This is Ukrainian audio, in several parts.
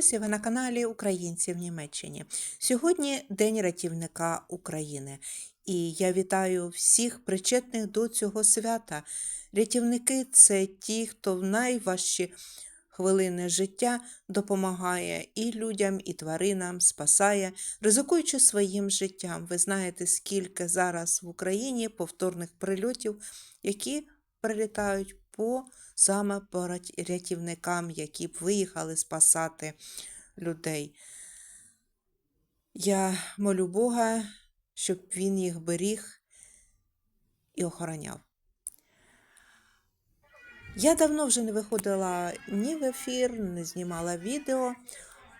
Маруся, ви на каналі Українці в Німеччині. Сьогодні День рятівника України. І я вітаю всіх причетних до цього свята. Рятівники це ті, хто в найважчі хвилини життя допомагає і людям, і тваринам, спасає, ризикуючи своїм життям. Ви знаєте, скільки зараз в Україні повторних прильотів, які прилітають по саме по рятівникам, які б виїхали спасати людей. Я молю Бога, щоб він їх беріг і охороняв. Я давно вже не виходила ні в ефір, не знімала відео,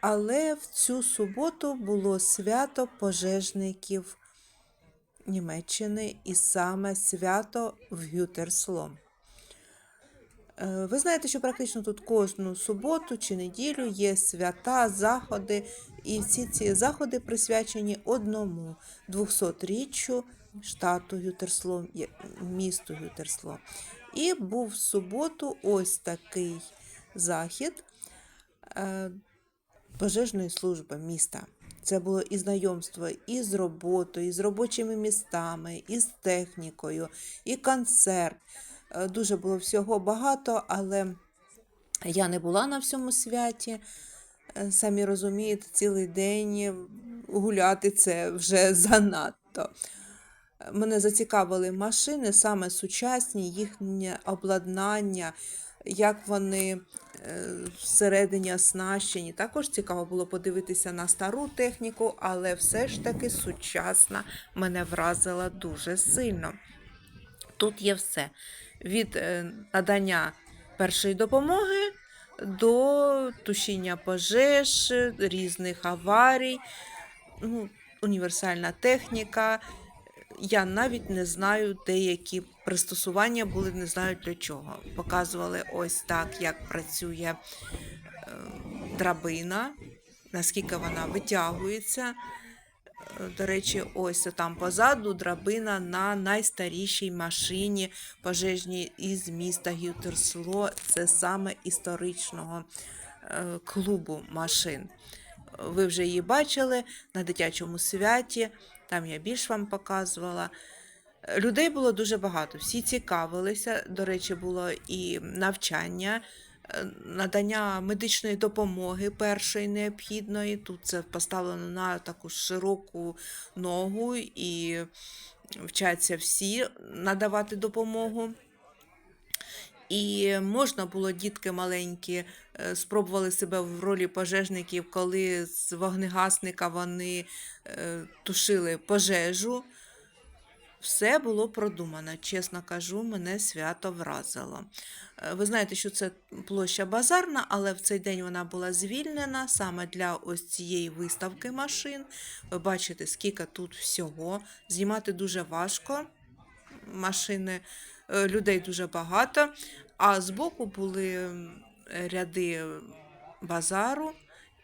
але в цю суботу було свято пожежників Німеччини і саме свято в Гютерсло. Е, Ви знаєте, що практично тут кожну суботу чи неділю є свята, заходи, і всі ці заходи присвячені одному 200-річчю штату Гютерсло, є- місту Гютерсло. І був в суботу ось такий захід е, пожежної служби міста. Це було і знайомство і з роботою, і з робочими містами, і з технікою, і концерт. Е, Дуже було всього багато, але я не була на всьому святі. Е, Самі розумієте, цілий день гуляти це вже занадто. Мене зацікавили машини, саме сучасні, їхнє обладнання, як вони е, всередині оснащені. Також цікаво було подивитися на стару техніку, але все ж таки сучасна мене вразила дуже сильно. Тут є все від е, надання першої допомоги до тушіння пожеж, різних аварій, ну, універсальна техніка. Я навіть не знаю, деякі пристосування були, не знаю для чого. Показували ось так, як працює е, драбина, наскільки вона витягується. До речі, ось там позаду драбина на найстарішій машині пожежній із міста Гютерсло. Це саме історичного е, клубу машин. Ви вже її бачили на дитячому святі, там я більш вам показувала. Людей було дуже багато, всі цікавилися. До речі, було і навчання, надання медичної допомоги першої необхідної. Тут це поставлено на таку широку ногу і вчаться всі надавати допомогу. І можна було дітки маленькі е, спробували себе в ролі пожежників, коли з вогнегасника вони е, тушили пожежу. Все було продумано, чесно кажу, мене свято вразило. Е, Ви знаєте, що це площа базарна, але в цей день вона була звільнена саме для ось цієї виставки машин. Ви бачите, скільки тут всього. Знімати дуже важко. Машини, е, людей дуже багато. А збоку були ряди базару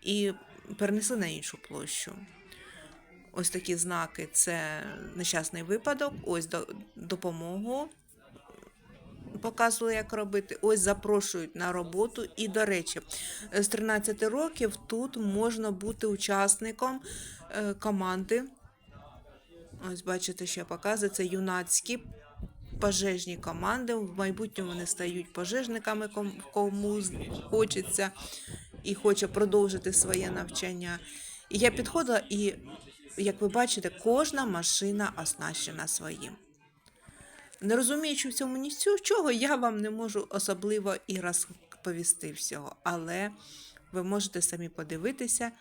і перенесли на іншу площу. Ось такі знаки це нещасний випадок, ось до, допомогу показували, як робити. Ось запрошують на роботу. І, до речі, з 13 років тут можна бути учасником е, команди. Ось бачите, що я показую. Це юнацькі пожежні команди. В майбутньому вони стають пожежниками, кому хочеться і хоче продовжити своє навчання. І я підходила, і, як ви бачите, кожна машина оснащена своїм. Не розуміючи в цьому нічого, я вам не можу особливо і розповісти всього, але ви можете самі подивитися,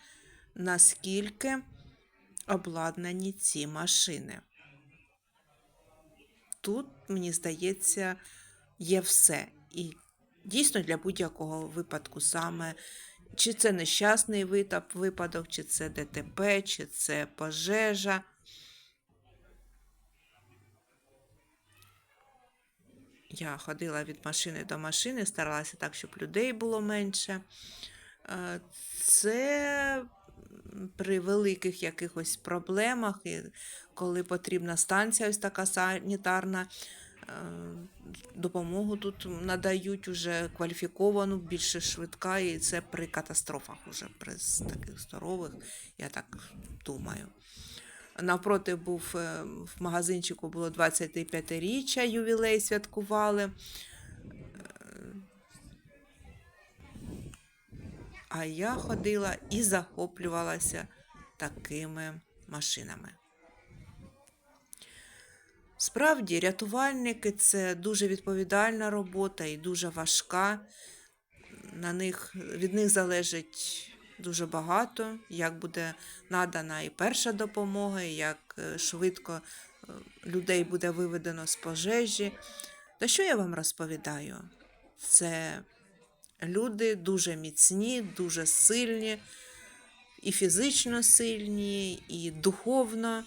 наскільки обладнані ці машини. Тут, мені здається, є все. І дійсно для будь-якого випадку саме, чи це нещасний випадок, чи це ДТП, чи це пожежа. Я ходила від машини до машини, старалася так, щоб людей було менше. Е, Це при великих якихось проблемах, коли потрібна станція, ось така санітарна, допомогу тут надають уже кваліфіковану, більше швидка, і це при катастрофах, уже при таких здорових, я так думаю. Навпроти був е, в магазинчику було 25-річчя, ювілей святкували. А я ходила і захоплювалася такими машинами. Справді, рятувальники це дуже відповідальна робота і дуже важка. На них, від них залежить дуже багато, як буде надана і перша допомога, і як е, швидко е, людей буде виведено з пожежі. Та що я вам розповідаю? Це люди дуже міцні, дуже сильні, і фізично сильні, і духовно.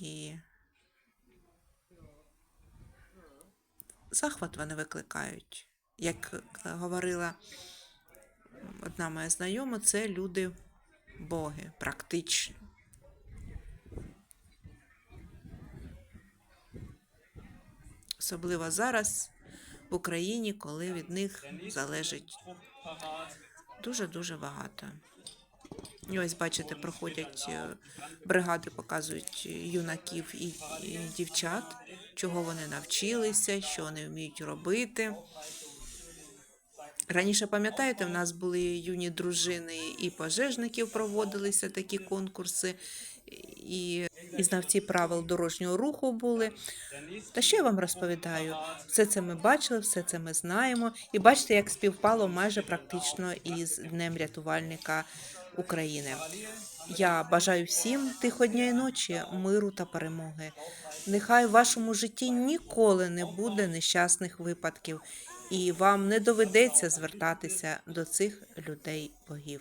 І захват вони викликають. Як говорила одна моя знайома, це люди боги, практично. Особливо зараз в Україні, коли від них залежить дуже-дуже багато. І ось, бачите, проходять е, бригади, показують юнаків і, і дівчат, чого вони навчилися, що вони вміють робити. Раніше, пам'ятаєте, в нас були юні дружини і пожежників проводилися такі конкурси, і, і знавці правил дорожнього руху були. Та що я вам розповідаю? Все це ми бачили, все це ми знаємо. І бачите, як співпало майже практично із Днем рятувальника України. Я бажаю всім тихо дня і ночі, миру та перемоги. Нехай в вашому житті ніколи не буде нещасних випадків, і вам не доведеться звертатися до цих людей богів.